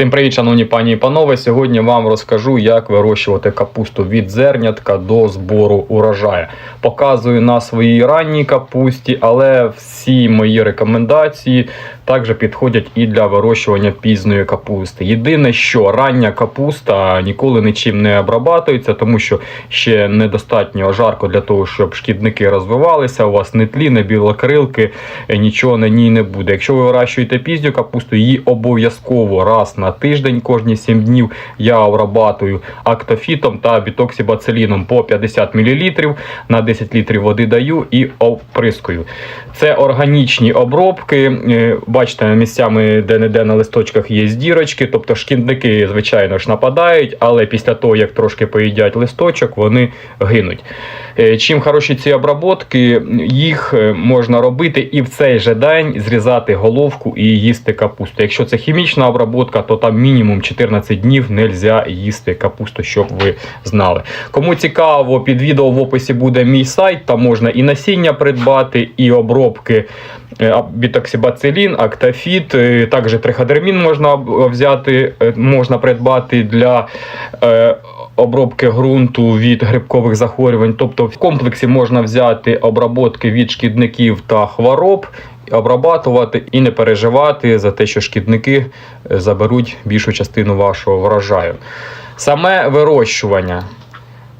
Всім привіт, шановні пані і панове. Сьогодні вам розкажу, як вирощувати капусту від зернятка до збору урожаю. Показую на своїй ранній капусті, але всі мої рекомендації також підходять і для вирощування пізної капусти. Єдине, що рання капуста ніколи нічим не обрабатується, тому що ще недостатньо жарко для того, щоб шкідники розвивалися. У вас не тлі, не білокрилки, нічого на ній не буде. Якщо ви вирощуєте пізню капусту, її обов'язково раз на тиждень, кожні 7 днів я обрабатую актофітом та бітоксибациліном по 50 мл на 10 літрів води даю і оприскую. Це органічні обробки. Е, Бачите, місцями де-не-де на листочках є дірочки, тобто шкідники, звичайно ж, нападають, але після того, як трошки поїдять листочок, вони гинуть. Е, Чим хороші ці обработки, їх е, можна робити і в цей же день зрізати головку і їсти капусту. Якщо це хімічна обработка, то там мінімум 14 днів не можна їсти капусту, щоб ви знали. Кому цікаво, під відео в описі буде мій сайт, там можна і насіння придбати, і обробки е, бітоксибацилін, актафіт, е, також триходермін можна взяти, е, можна придбати для. Обробки ґрунту від грибкових захворювань, тобто в комплексі можна взяти обработки від шкідників та хвороб, обрабатувати і не переживати за те, що шкідники заберуть більшу частину вашого врожаю. Саме вирощування.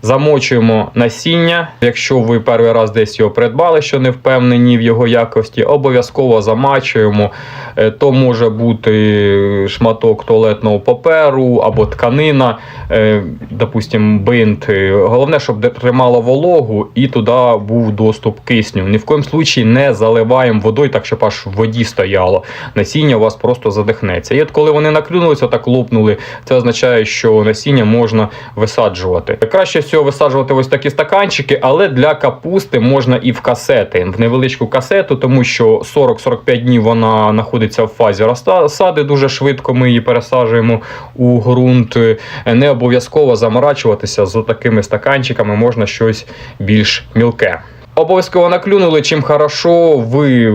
Замочуємо насіння. Якщо ви перший раз десь його придбали, що не впевнені в його якості, обов'язково замачуємо. Е, То може бути шматок туалетного паперу або тканина, е, допустим, бинт. Е, Головне, щоб тримало вологу і туди був доступ кисню. Ні в коєму случаї не заливаємо водою, так щоб аж в воді стояло. Насіння у вас просто задихнеться. І от коли вони наклюнулися, так лопнули, це означає, що насіння можна висаджувати. Краще всього висаджувати ось такі стаканчики, але для капусти можна і в касети, в невеличку касету, тому що 40-45 днів вона знаходиться в фазі розсади. Дуже швидко ми її пересаджуємо у ґрунт. Не обов'язково заморачуватися з такими стаканчиками, можна щось більш мілке. Обов'язково наклюнули, чим хорошо ви.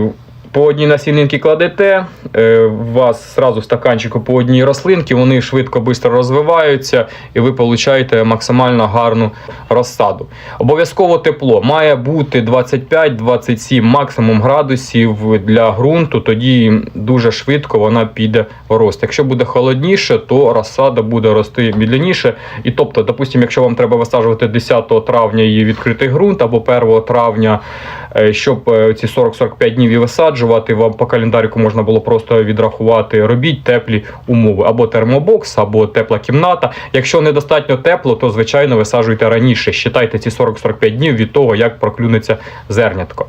По одній насінинки кладете, е, у вас зразу в стаканчику по одній рослинці, вони швидко швидко розвиваються, і ви отримаєте максимально гарну розсаду. Обов'язково тепло має бути 25-27 максимум градусів для ґрунту, тоді дуже швидко вона піде в рост. Якщо буде холодніше, то розсада буде рости медленніше. І тобто, допустимо, якщо вам треба висаджувати 10 травня її відкритий ґрунт або 1 травня, е, щоб е, ці 40-45 днів і висаджувати, вам по календарику можна було просто відрахувати. Робіть теплі умови або термобокс, або тепла кімната. Якщо недостатньо тепло, то звичайно висаджуйте раніше. Считайте ці 40-45 днів від того, як проклюнеться зернятко.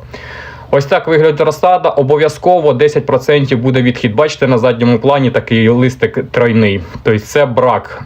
Ось так виглядає розсада. Обов'язково 10% буде відхід. Бачите, на задньому плані такий листик тройний. Тобто це брак.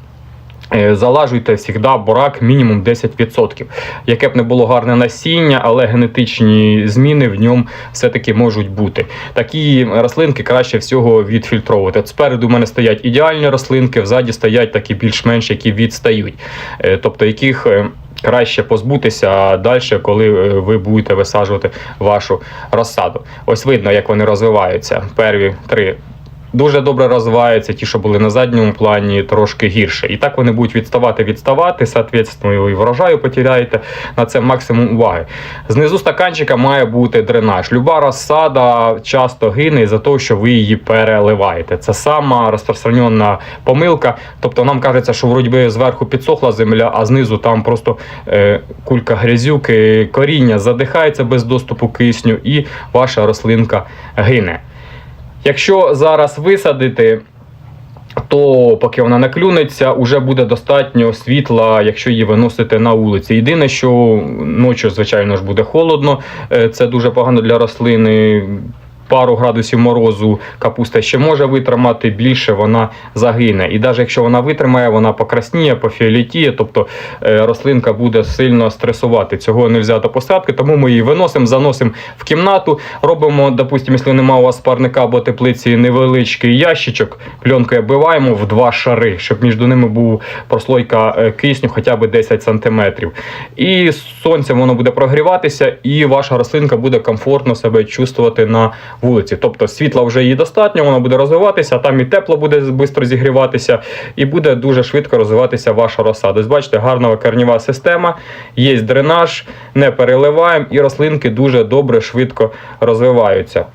Е, Залажуйте завжди борак мінімум 10%. Яке б не було гарне насіння, але генетичні зміни в ньому все-таки можуть бути. Такі рослинки краще всього відфільтровувати. От спереду в мене стоять ідеальні рослинки, взаді стоять такі більш-менш, які відстають. Е, Тобто яких. е, Краще позбутися далі, коли ви будете висаджувати вашу розсаду. Ось видно, як вони розвиваються. Перві три дуже добре розвиваються, ті, що були на задньому плані, трошки гірше. І так вони будуть відставати, відставати, соответственно, і врожаю потеряєте на це максимум уваги. Знизу стаканчика має бути дренаж. Люба розсада часто гине за того, що ви її переливаєте. Це сама розпространена помилка. Тобто нам кажеться, що вроді би зверху підсохла земля, а знизу там просто е, кулька грязюки, коріння задихається без доступу кисню, і ваша рослинка гине. Якщо зараз висадити, то поки вона наклюнеться, вже буде достатньо світла, якщо її виносити на вулиці. Єдине, що ночі, звичайно ж, буде холодно, е, це дуже погано для рослини. Пару градусів морозу капуста ще може витримати, більше вона загине. І навіть якщо вона витримає, вона покрасніє, пофіолітіє, тобто е, рослинка буде сильно стресувати. Цього не взяти посадки, тому ми її виносимо, заносимо в кімнату, робимо, допустимо, якщо немає у вас парника або теплиці, невеличкий ящичок, пленкою оббиваємо в два шари, щоб між ними був прослойка е, кисню хоча б 10 см. І сонцем воно буде прогріватися, і ваша рослинка буде комфортно себе чувствувати на вулиці. Тобто світла вже її достатньо, вона буде розвиватися, там і тепло буде швидко зігріватися, і буде дуже швидко розвиватися ваша розсада. Ось бачите, гарна корнєва система, є дренаж, не переливаємо, і рослинки дуже добре, швидко розвиваються.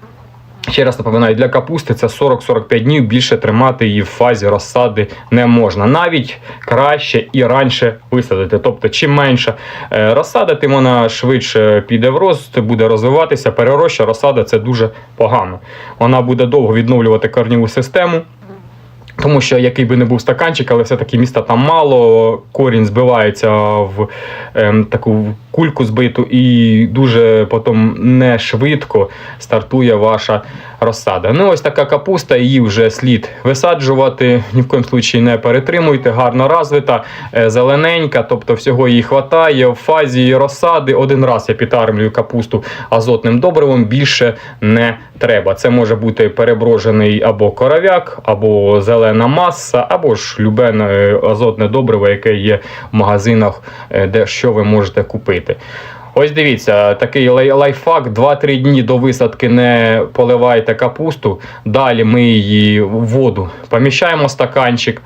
Ще раз напоминаю, для капусти це 40-45 днів більше тримати її в фазі розсади не можна. Навіть краще і раніше висадити. Тобто, чим менше е, розсада, тим вона швидше піде в рост, буде розвиватися. Перероща розсада це дуже погано. Вона буде довго відновлювати корніву систему. Тому що який би не був стаканчик, але все-таки міста там мало, корінь збивається в ем, таку кульку збиту, і дуже потім не швидко стартує ваша розсада. Ну, ось така капуста, її вже слід висаджувати. Ні в коїм случаї не перетримуйте, гарно розвита, е, зелененька, тобто всього їй хватає. В фазі розсади один раз я підармлюю капусту азотним добривом, більше не треба. Це може бути переброжений або коров'як, або зелена маса, або ж любе е, азотне добриво, яке є в магазинах, е, де що ви можете купити. Ось дивіться, такий лай- лайфхак. 2-3 дні до висадки не поливайте капусту. Далі ми її в воду поміщаємо стаканчик.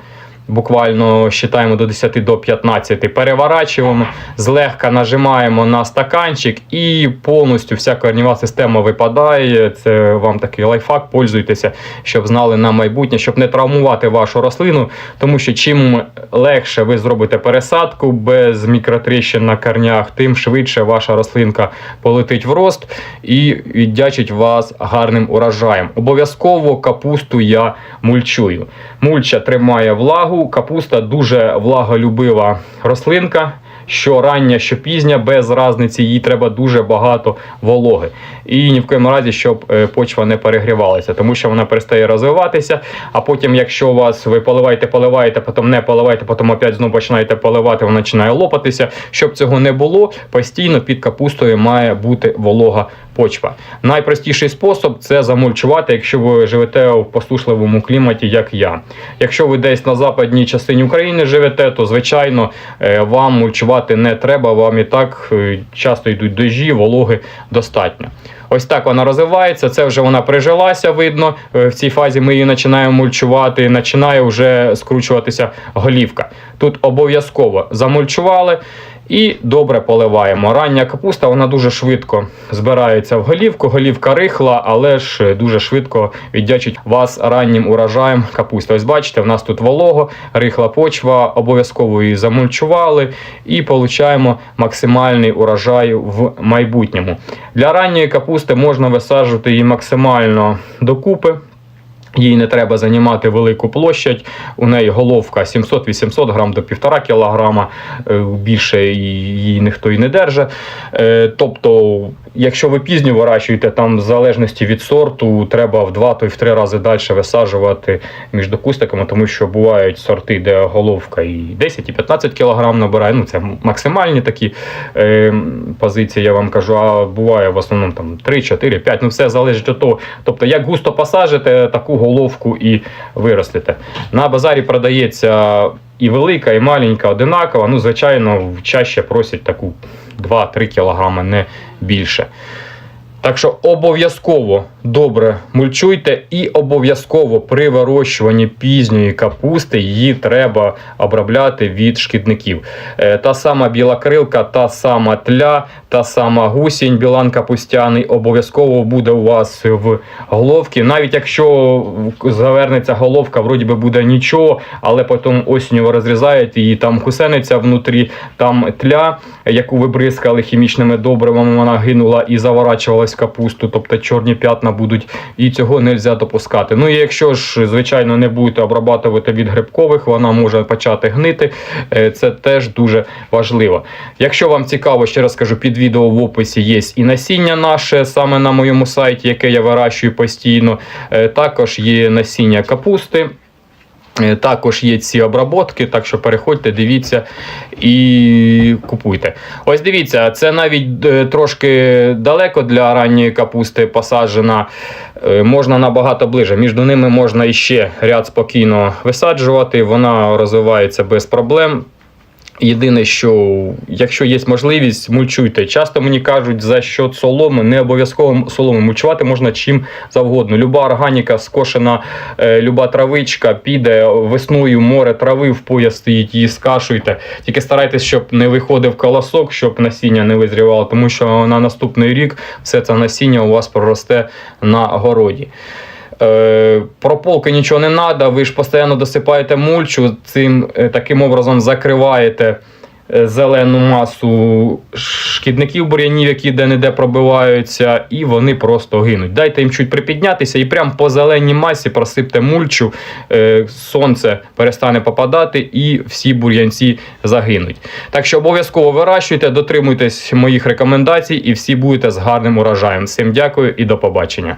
Буквально вважаємо до 10 до 15, переворачуємо, злегка нажимаємо на стаканчик і повністю вся корнєва система випадає. Це вам такий лайфхак, пользуйтеся, щоб знали на майбутнє, щоб не травмувати вашу рослину. Тому що чим легше ви зробите пересадку без мікротріщин на корнях, тим швидше ваша рослинка полетить в рост і віддячить вас гарним урожаєм. Обов'язково капусту я мульчую. Мульча тримає влагу, капуста дуже влаголюбива рослинка. Що рання, що пізня, без різниці, їй треба дуже багато вологи. І ні в коєму разі, щоб е, почва не перегрівалася, тому що вона перестає розвиватися. А потім, якщо у вас ви поливаєте, поливаєте, потім не поливаєте, потім опять знову починаєте поливати, вона починає лопатися. Щоб цього не було, постійно під капустою має бути волога почва. Найпростіший спосіб це замульчувати, якщо ви живете в послушливому кліматі, як я. Якщо ви десь на западній частині України живете, то звичайно е, вам мульчувати не треба. Вам і так е, часто йдуть дощі, вологи достатньо. Ось так вона розвивається. Це вже вона прижилася, видно. Е, В цій фазі ми її починаємо мульчувати, починає вже скручуватися голівка. Тут обов'язково замульчували. І добре поливаємо. Рання капуста вона дуже швидко збирається в голівку. Голівка рихла, але ж дуже швидко віддячить вас раннім урожаєм капусти. Ось бачите, в нас тут волого, рихла почва, обов'язково її замульчували і получаємо максимальний урожай в майбутньому. Для ранньої капусти можна висаджувати її максимально докупи. Їй не треба займати велику площадь. У неї головка 700-800 грам до 1,5 кілограма. Е, Більше її ніхто і не держить. Е, Тобто, якщо ви пізньо вирощуєте, там в залежності від сорту, треба в 2 то й в 3 рази далі висаджувати між кустиками, тому що бувають сорти, де головка і 10, і 15 кілограм набирає. Ну, це максимальні такі е, позиції, я вам кажу. А буває в основному там 3, 4, 5. Ну, все залежить від того. Тобто, як густо посажите, таку головку і виростете. На базарі продається і велика, і маленька одинакова. Ну, звичайно, чаще просять таку 2-3 кг, не більше. Так що обов'язково добре мульчуйте і обов'язково при вирощуванні пізньої капусти її треба обробляти від шкідників. Е, Та сама біла крилка, та сама тля, та сама гусінь, білан капустяний обов'язково буде у вас в головці. Навіть якщо завернеться головка, вроді би буде нічого, але потім осінню ви розрізаєте і там хусениця внутрі, там тля, яку ви бризкали хімічними добривами, вона гинула і заворачувалась в капусту, тобто чорні п'ятна будуть, і цього не можна допускати. Ну і якщо ж, звичайно, не будете обрабатувати від грибкових, вона може почати гнити. Е, Це теж дуже важливо. Якщо вам цікаво, ще раз кажу, під відео в описі є і насіння наше саме на моєму сайті, яке я вирощую постійно. Е, Також є насіння капусти. Е, Також є ці обработки, так що переходьте, дивіться і купуйте. Ось дивіться, це навіть е, трошки далеко для ранньої капусти посаджена. Можна набагато ближе. Між ними можна іще ряд спокійно висаджувати. Вона розвивається без проблем. Єдине, що якщо є можливість, мульчуйте. Часто мені кажуть, за що соломи, не обов'язково соломи. Мульчувати можна чим завгодно. Люба органіка, скошена, е, люба травичка піде весною море трави в пояс стоїть, її скашуйте. Тільки старайтесь, щоб не виходив колосок, щоб насіння не визрівало, тому що на наступний рік все це насіння у вас проросте на городі. Е, прополки нічого не треба, ви ж постійно досипаєте мульчу, цим е, таким образом закриваєте е, зелену масу шкідників бур'янів, які де-не-де пробиваються, і вони просто гинуть. Дайте їм чуть припіднятися і прямо по зеленій масі просипте мульчу, е, сонце перестане попадати і всі бур'янці загинуть. Так що обов'язково вирощуйте, дотримуйтесь моїх рекомендацій і всі будете з гарним урожаєм. Всім дякую і до побачення.